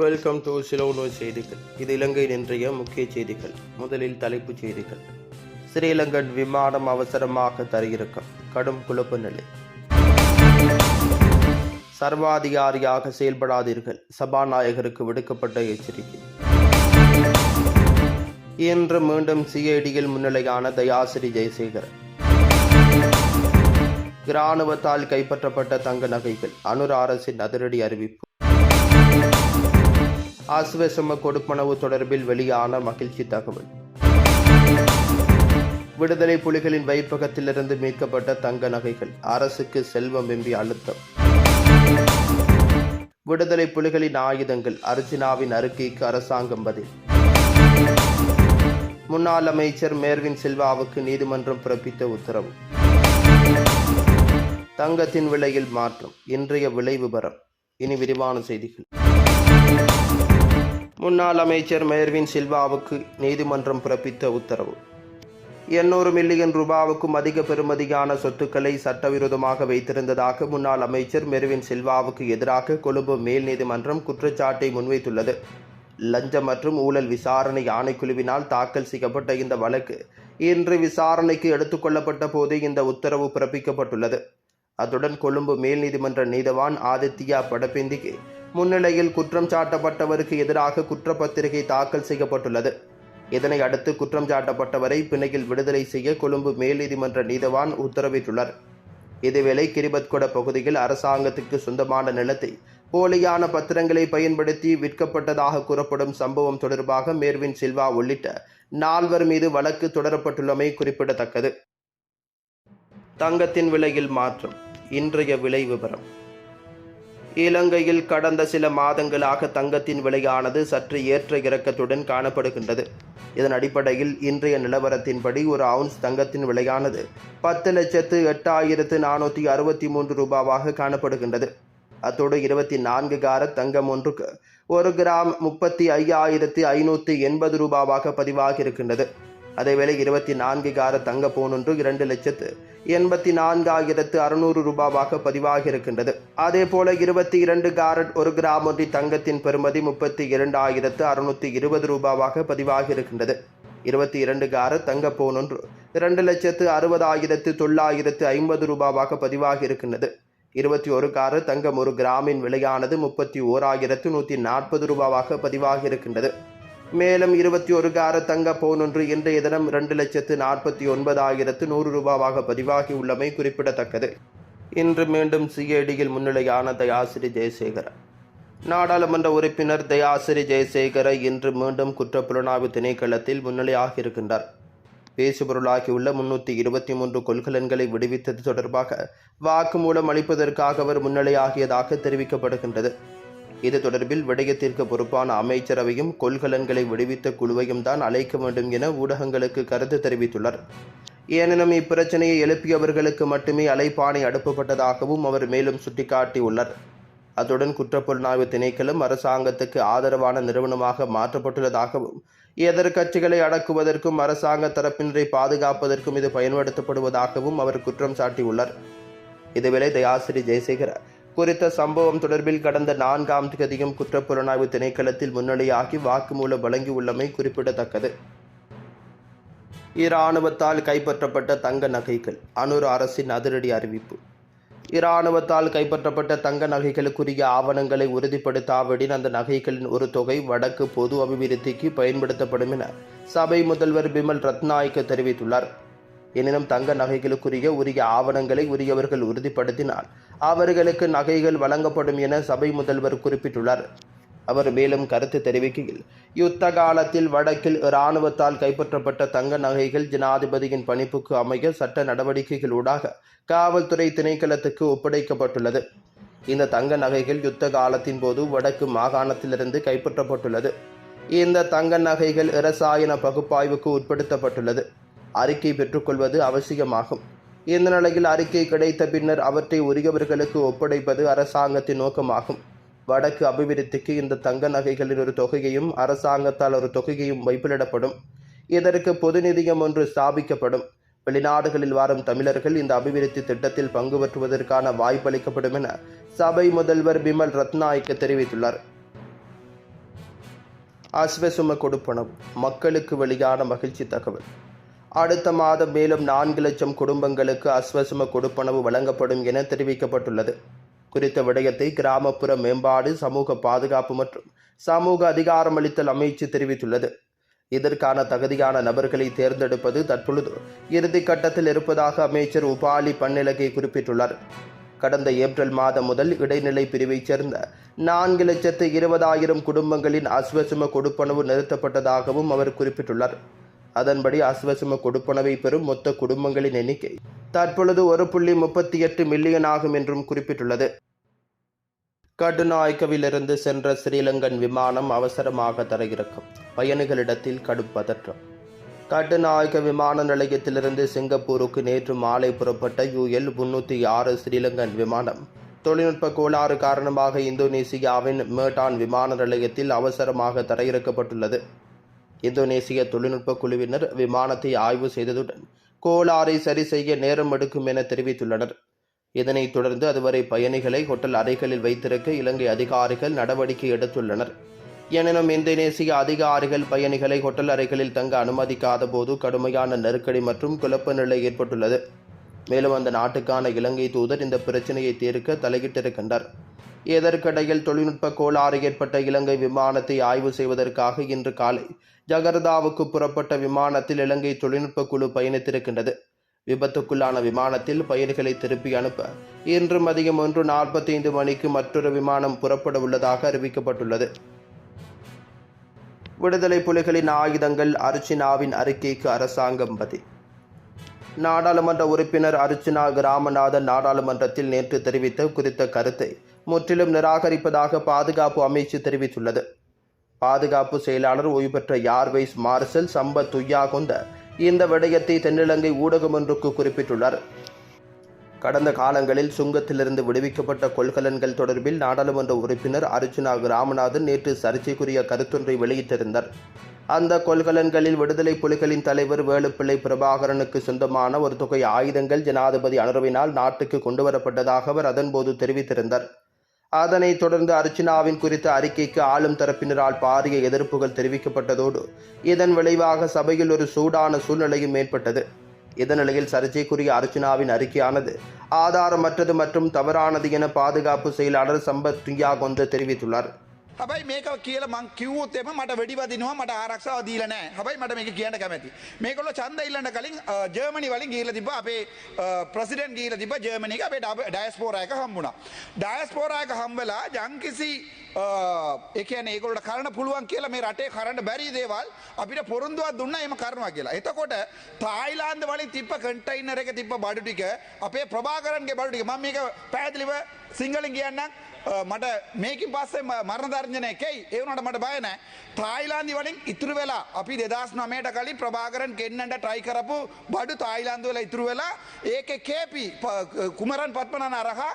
Welcome to சிலோனோ செய்திகள் இது இலங்கையின் இன்றைய முக்கிய செய்திகள். முதலில் தலைப்புச் செய்திகள். ஸ்ரீலங்கன் விமானம் அவசரமாக தரையிறக்கம். கடும் குழப்ப நிலை. சர்வாதிகாரியாக செயல்படாதீர்கள். சபாநாயகருக்கு விடுக்கப்பட்ட எச்சரிக்கை. இன்று மீண்டும் சிஐடியில் முன்னிலையான தயாசிரி ஜெயசேகர். இராணுவத்தால் கைப்பற்றப்பட்ட தங்க நகைகள். அனுர் அரசின் அதிரடி அறிவிப்பு. ஆசுவசம கொடுப்பனவு தொடர்பில் வெளியான மகிழ்ச்சி தகவல். விடுதலை புலிகளின் வைப்பகத்திலிருந்து மீட்கப்பட்ட தங்க நகைகள் அரசுக்கு செல்வம் வெம்பி அழுத்தம். விடுதலை புலிகளின் ஆயுதங்கள் அர்ஜுனாவின் அறிக்கைக்கு அரசாங்கம் பதில். முன்னாள் அமைச்சர் மேர்வின் சில்வாவுக்கு நீதிமன்றம் பிறப்பித்த உத்தரவு. தங்கத்தின் விலையில் மாற்றம் இன்றைய விலை விவரம் இனி விரிவான செய்திகள். முன்னாள் அமைச்சர் மேர்வின் சில்வாவுக்கு நீதிமன்றம் பிறப்பித்த உத்தரவு. எண்ணூறு மில்லியன் ரூபாவுக்கும் அதிக பெறுமதியான சொத்துக்களை சட்டவிரோதமாக வைத்திருந்ததாக முன்னாள் அமைச்சர் மெர்வின் சில்வாவுக்கு எதிராக கொழும்பு மேல் நீதிமன்றம் குற்றச்சாட்டை முன்வைத்துள்ளது. லஞ்சம் மற்றும் ஊழல் விசாரணை ஆணைக்குழுவினால் தாக்கல் செய்யப்பட்ட இந்த வழக்கு இன்று விசாரணைக்கு எடுத்துக்கொள்ளப்பட்ட போது இந்த உத்தரவு பிறப்பிக்கப்பட்டுள்ளது. அத்துடன் கொழும்பு மேல் நீதிமன்ற நீதவான் ஆதித்யா படப்பிந்திக்கு முன்னிலையில் குற்றம் சாட்டப்பட்டவருக்கு எதிராக குற்றப்பத்திரிகை தாக்கல் செய்யப்பட்டுள்ளது. இதனை அடுத்து குற்றம் சாட்டப்பட்டவரை பிணையில் விடுதலை செய்ய கொழும்பு மேல் நீதிமன்ற நீதவான் உத்தரவிட்டுள்ளார். இதேவேளை கிரிபத்கொட பகுதியில் அரசாங்கத்துக்கு சொந்தமான நிலத்தை போலியான பத்திரங்களை பயன்படுத்தி விற்கப்பட்டதாக கூறப்படும் சம்பவம் தொடர்பாக மேர்வின் சில்வா உள்ளிட்ட நால்வர் மீது வழக்கு தொடரப்பட்டுள்ளமை குறிப்பிடத்தக்கது. தங்கத்தின் விலையில் மாற்றம் இன்றைய விலை விவரம் இலங்கையில் கடந்த சில மாதங்களாக தங்கத்தின் விலையானது சற்று ஏற்ற இறக்கத்துடன் காணப்படுகின்றது. இதன் அடிப்படையில் இன்றைய நிலவரத்தின்படி ஒரு அவுன்ஸ் தங்கத்தின் விலையானது பத்து லட்சத்து எட்டாயிரத்து நானூற்றி அறுபத்தி மூன்று ரூபாவாக காணப்படுகின்றது. அத்தோடு இருபத்தி நான்கு கார தங்கம் ஒன்றுக்கு ஒரு கிராம் முப்பத்தி ஐயாயிரத்து ஐநூற்றி எண்பது ரூபாவாக பதிவாகியிருக்கின்றது. அதேவேளை இருபத்தி நான்கு கார தங்க பவுன் இரண்டு லட்சத்து எண்பத்தி நான்காயிரத்து அறுநூறு ரூபாவாக பதிவாக இருக்கின்றது. அதே போல இருபத்தி இரண்டு காரட் ஒரு கிராம் ஒன்றி தங்கத்தின் பெறுமதி முப்பத்தி இரண்டாயிரத்து அறுநூத்தி இருபது ரூபாவாக பதிவாக இருக்கின்றது. இருபத்தி இரண்டு கார தங்க போனொன்று ஒன்று இரண்டு லட்சத்து அறுபதாயிரத்து தொள்ளாயிரத்து ஐம்பது ரூபாவாக பதிவாக இருக்கின்றது. இருபத்தி ஒரு கார தங்கம் ஒரு கிராமின் விலையானது முப்பத்தி ஓராயிரத்து நூற்றி நாற்பது ரூபாவாக பதிவாக இருக்கின்றது. மேலும் இருபத்தி ஒரு கார தங்க பவுன் ஒன்று இன்றைய தினம் இரண்டு லட்சத்து நாற்பத்தி ஒன்பதாயிரத்து நூறு ரூபாவாக பதிவாகி உள்ளமை குறிப்பிடத்தக்கது. இன்று மீண்டும் சிஐடியில் முன்னிலையான தயாசிரி ஜெயசேகர நாடாளுமன்ற உறுப்பினர் தயாசிரி ஜெயசேகர இன்று மீண்டும் குற்றப்புலனாய்வு திணைக்களத்தில் முன்னிலையாக இருக்கின்றார். பேசுபொருளாகியுள்ள முன்னூற்றி இருபத்தி மூன்று கொள்கலன்களை விடுவித்தது தொடர்பாக வாக்குமூலம் அளிப்பதற்காக அவர் முன்னிலையாகியதாக தெரிவிக்கப்படுகின்றது. இது தொடர்பில் விடயத்திற்கு பொறுப்பான அமைச்சரவையும் கொள்கலன்களை விடுவித்த குழுவையும் தான் அழைக்க வேண்டும் என ஊடகங்களுக்கு கருத்து தெரிவித்துள்ளார். எனினும் இப்பிரச்சனையை எழுப்பியவர்களுக்கு மட்டுமே அழைப்பாணை அனுப்பப்பட்டதாகவும் அவர் மேலும் சுட்டிக்காட்டியுள்ளார். அத்துடன் குற்றப்புலனாய்வு திணைக்களம் அரசாங்கத்துக்கு ஆதரவான நிறுவனமாக மாற்றப்பட்டுள்ளதாகவும் எதிர்கட்சிகளை அடக்குவதற்கும் அரசாங்க தரப்பினரை பாதுகாப்பதற்கும் இது பயன்படுத்தப்படுவதாகவும் அவர் குற்றம் சாட்டியுள்ளார். இதுவேளை தயாசிரி ஜெயசேகர குறித்த சம்பவம் தொடர்பில் கடந்த நான்காம் தேதியும் குற்றப்புலனாய்வு திணைக்களத்தில் முன்னிலையாகி வாக்குமூலம் வழங்கியுள்ளமை குறிப்பிடத்தக்கது. இராணுவத்தால் கைப்பற்றப்பட்ட தங்க நகைகள் அனுர் அரசின் அதிரடி அறிவிப்பு. இராணுவத்தால் கைப்பற்றப்பட்ட தங்க நகைகளுக்குரிய ஆவணங்களை உறுதிப்படுத்தாவிடின் அந்த நகைகளின் ஒரு தொகை வடக்கு பொது அபிவிருத்திக்கு பயன்படுத்தப்படும் என சபை முதல்வர் பிமல் ரத்நாயக்க தெரிவித்துள்ளார். எனினும் தங்க நகைகளுக்குரிய உரிய ஆவணங்களை உரியவர்கள் உறுதிப்படுத்தினால் அவர்களுக்கு நகைகள் வழங்கப்படும் என சபை முதல்வர் குறிப்பிட்டுள்ளார். அவர் மேலும் கருத்து தெரிவிக்கையில் யுத்த காலத்தில் வடக்கில் இராணுவத்தால் கைப்பற்றப்பட்ட தங்க நகைகள் ஜனாதிபதியின் பணிப்புக்கு அமைய சட்ட நடவடிக்கைகளூடாக காவல்துறை திணைக்களத்துக்கு ஒப்படைக்கப்பட்டுள்ளது. இந்த தங்க நகைகள் யுத்த காலத்தின் போது வடக்கு மாகாணத்திலிருந்து கைப்பற்றப்பட்டுள்ளது. இந்த தங்க நகைகள் இரசாயன பகுப்பாய்வுக்கு உட்படுத்தப்பட்டுள்ளது. அறிக்கை பெற்றுக்கொள்வது அவசியமாகும். இந்த நிலையில் அறிக்கை கிடைத்த பின்னர் அவற்றை உரியவர்களுக்கு ஒப்படைப்பது அரசாங்கத்தின் நோக்கமாகும். வடக்கு அபிவிருத்திக்கு இந்த தங்க நகைகளின் ஒரு தொகையையும் அரசாங்கத்தால் ஒரு தொகையையும் வைப்பிலிடப்படும். இதற்கு பொது நிதியம் ஒன்று ஸ்தாபிக்கப்படும். வெளிநாடுகளில் வாரும் தமிழர்கள் இந்த அபிவிருத்தி திட்டத்தில் பங்கு பெற்றுவதற்கான வாய்ப்பளிக்கப்படும் என சபை முதல்வர் பிமல் ரத்நாயக்க தெரிவித்துள்ளார். அஸ்வசும கொடுப்பனம் மக்களுக்கு வெளியான மகிழ்ச்சி தகவல். அடுத்த மாதம் மேலும் நான்கு லட்சம் குடும்பங்களுக்கு அஸ்வசம கொடுப்பனவு வழங்கப்படும் என தெரிவிக்கப்பட்டுள்ளது. குறித்த விடயத்தை கிராமப்புற மேம்பாடு சமூக பாதுகாப்பு மற்றும் சமூக அதிகாரமளித்தல் அமைச்சு தெரிவித்துள்ளது. இதற்கான தகுதியான நபர்களை தேர்ந்தெடுப்பது தற்பொழுது இறுதி கட்டத்தில் இருப்பதாக அமைச்சர் உபாலி பன்னிலகை குறிப்பிட்டுள்ளார். கடந்த ஏப்ரல் மாதம் முதல் இடைநிலை பிரிவைச் சேர்ந்த நான்கு லட்சத்து இருபதாயிரம் குடும்பங்களின் அஸ்வசம கொடுப்பனவு நிறுத்தப்பட்டதாகவும் அவர் குறிப்பிட்டுள்ளார். அதன்படி அஸ்வசும கொடுப்பனவை பெறும் மொத்த குடும்பங்களின் எண்ணிக்கை. தற்பொழுது ஒரு புள்ளி முப்பத்தி எட்டு மில்லியன் ஆகும் என்றும் குறிப்பிட்டுள்ளது. கட்டுநாயக்கவிலிருந்து சென்ற ஸ்ரீலங்கன் விமானம் அவசரமாக தரையிறக்கம். பயணிகளிடத்தில் கடும் பதற்றம். கட்டுநாயக்க விமான நிலையத்திலிருந்து சிங்கப்பூருக்கு நேற்று மாலை புறப்பட்ட யுஎல் முன்னூற்றி ஆறு ஸ்ரீலங்கன் விமானம். தொழில்நுட்ப கோளாறு காரணமாக இந்தோனேசியாவின் மேட்டான் விமான நிலையத்தில் அவசரமாக தரையிறக்கப்பட்டுள்ளது. இந்தோனேசிய தொழில்நுட்ப குழுவினர் விமானத்தை ஆய்வு செய்ததுடன் கோளாறை சரி செய்ய நேரம் எடுக்கும் என தெரிவித்துள்ளனர். இதனைத் தொடர்ந்து அதுவரை பயணிகளை ஹோட்டல் அறைகளில் வைத்திருக்க இலங்கை அதிகாரிகள் நடவடிக்கை எடுத்துள்ளனர். எனினும் இந்தோனேசிய அதிகாரிகள் பயணிகளை ஹோட்டல் அறைகளில் தங்க அனுமதிக்காத போது கடுமையான நெருக்கடி மற்றும் குழப்ப நிலை ஏற்பட்டுள்ளது. மேலும் அந்த நாட்டுக்கான இலங்கை தூதர் இந்த பிரச்சனையை தீர்க்க தலையிட்டிருக்கின்றார். இதற்கிடையில் தொழில்நுட்ப கோளாறு ஏற்பட்ட இலங்கை விமானத்தை ஆய்வு செய்வதற்காக இன்று காலை ஜகர்தாவுக்கு புறப்பட்ட விமானத்தில் இலங்கை தொழில்நுட்ப குழு பயணித்திருக்கின்றது. விபத்துக்குள்ளான விமானத்தில் பயணிகளை திருப்பி அனுப்ப இன்று மதியம் ஒன்று நாற்பத்தைந்து மணிக்கு மற்றொரு விமானம் புறப்பட உள்ளதாக அறிவிக்கப்பட்டுள்ளது. விடுதலை புலிகளின் ஆயுதங்கள் அர்ச்சினாவின் அறிக்கைக்கு அரசாங்கம் பதில். நாடாளுமன்ற உறுப்பினர் அர்ச்சனா கிராமநாதன் நாடாளுமன்றத்தில் நேற்று தெரிவித்த குறித்த கருத்தை முற்றிலும் நிராகரிப்பதாக பாதுகாப்பு அமைச்சு தெரிவித்துள்ளது. பாதுகாப்பு செயலாளர் ஓய்வு பெற்ற யார்வைஸ் மார்சல் சம்பத் துய்யா கொண்ட இந்த விடயத்தை தென்னிலங்கை ஊடகம் ஒன்றுக்கு குறிப்பிட்டுள்ளார். கடந்த காலங்களில் சுங்கத்திலிருந்து விடுவிக்கப்பட்ட கொள்கலன்கள் தொடர்பில் நாடாளுமன்ற உறுப்பினர் அர்ஜுனா ராமநாதன் நேற்று சர்ச்சைக்குரிய கருத்தொன்றை வெளியிட்டிருந்தார். அந்த கொள்கலன்களில் விடுதலை புலிகளின் தலைவர் வேலுப்பிள்ளை பிரபாகரனுக்கு சொந்தமான ஒரு தொகை ஆயுதங்கள் ஜனாதிபதி அனுரவினால் நாட்டுக்கு கொண்டுவரப்பட்டதாக அவர் அதன்போது தெரிவித்திருந்தார். அதனைத் தொடர்ந்து அர்ச்சனாவின் குறித்த அறிக்கைக்கு ஆளும் தரப்பினரால் பாரிய எதிர்ப்புகள் தெரிவிக்கப்பட்டதோடு இதன் விளைவாக சபையில் ஒரு சூடான சூழ்நிலையும் ஏற்பட்டது. இதனிலையில் சர்ச்சைக்குரிய அர்ச்சனாவின் அறிக்கையானது ஆதாரமற்றது மற்றும் தவறானது என பாதுகாப்பு செயலாளர் சம்பத் துய்யாகொந்து தெரிவித்துள்ளார். හැබයි මේක කියල මං කිව්වොත් එම මට වැඩිවදිනවා මට ආරක්ෂාව දීල නෑ හැබයි මට මේක කියන්න කැමැති. මේකොල්ල චන්ද ඉල්ලන්න කලින් ජර්මනි වලින් ගීල තිබ අපේ ප්‍රසිඩන් ගීල තිබ ජර්මනික අපේ ඩයිස්පෝරයක හම්බුණා. ඩයිස්පෝරයක හම්බලා ජංකිසි එකන ඒකොට කරන්න පුළුවන් කියලා මේ රටේ කරන්න බැරි දේවල් අපිට පොරුන්දුවත් දුන්න එම කරනවා කියලා. එතකොට තායිලාන්ද වලින් තිප්ප කටයින්නර එක තිබ බඩු ටික අපේ ප්‍රභාකරන්ගේ බඩුටික ම මේක පැදිලිව සිංහලින් කියන්නම්. Uh, මට මේකින් පස්සේ මරණ දර්ජනය කෙයි? ඒවනට මට බයනෑ තායිලාන්දි වලින් ඉතුරු වෙලා අපි දෙදස් නමයට කලින් ප්‍රභාකරන් කෙන්න්නට ට්‍රයි කරපු බඩු තායිලාන්දුවල ඉතුරු වෙලා ඒක කේපි කුමරන් පත්පනන අරහා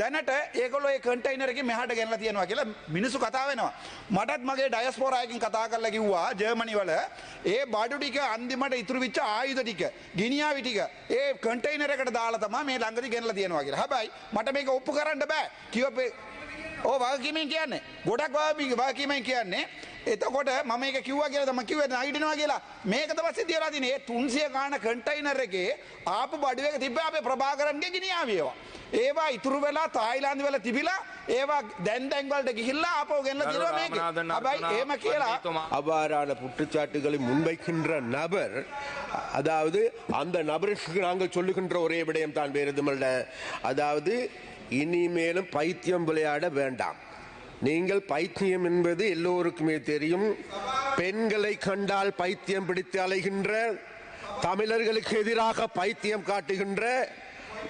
දැනට ඒකොල කටයිනරක මෙහට ගැල්ල තියෙනවා කියලා මිනිසු කතා වෙනවා. මටත් මගේ ඩයස්පෝරයකින් කතා කරල කිව්වා ජර්මනිවල ඒ බඩුටික අන්දිමට ඉතුරු විච්ච ආයුධ ටික ගිනියා විටික ඒ කටයිනරකට දාලතම මේ ළඟදි ගැනල තියෙනවා කියලා. හැබයි මට මේක ඔප්පු කරන්න බෑ. කියපේ ඕ වගකීමෙන් කියන්නේ ගොඩක් වාමික වගකීමෙන් කියන්නේ එතකොට මම එක කිව්ව කියලා තම කිව්වේ නයිටිනවා කියලා මේක තමයි සිද්ධ වෙලා තියෙන්නේ ඒ 300 ගාන කන්ටයිනර් එකේ ආපු බඩු එක තිබ්බ අපේ ප්‍රභාකරන්ගේ ගිනියාවියවා ඒවා ඉතුරු වෙලා තායිලාන්ත වල තිබිලා ඒවා දැන් දැන් වලට ගිහිල්ලා ආපහු ගෙනලා දිනවා මේක හැබැයි එහෙම කියලා அவ்வாறான குற்றச்சாட்டுகளை முன்வைக்கின்ற நபர் அதாவது அந்த நபருக்கு நாங்கள் சொல்லுகின்ற ஒரே விடயம் தான் வேறு எதுமல்ல அதாவது இனிமேலும் பைத்தியம் விளையாட வேண்டாம். நீங்கள் பைத்தியம் என்பது எல்லோருக்குமே தெரியும். பெண்களை கண்டால் பைத்தியம் பிடித்து அலைகின்ற தமிழர்களுக்கு எதிராக பைத்தியம் காட்டுகின்ற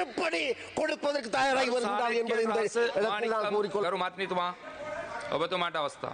திருப்பணி கொடுப்பதற்கு தயாராகி வருகிறார்கள் என்பதை இந்த இடத்தில் நான் கூறிக்கொள்ள ஒබத்துமாட்ட அவஸ்தா.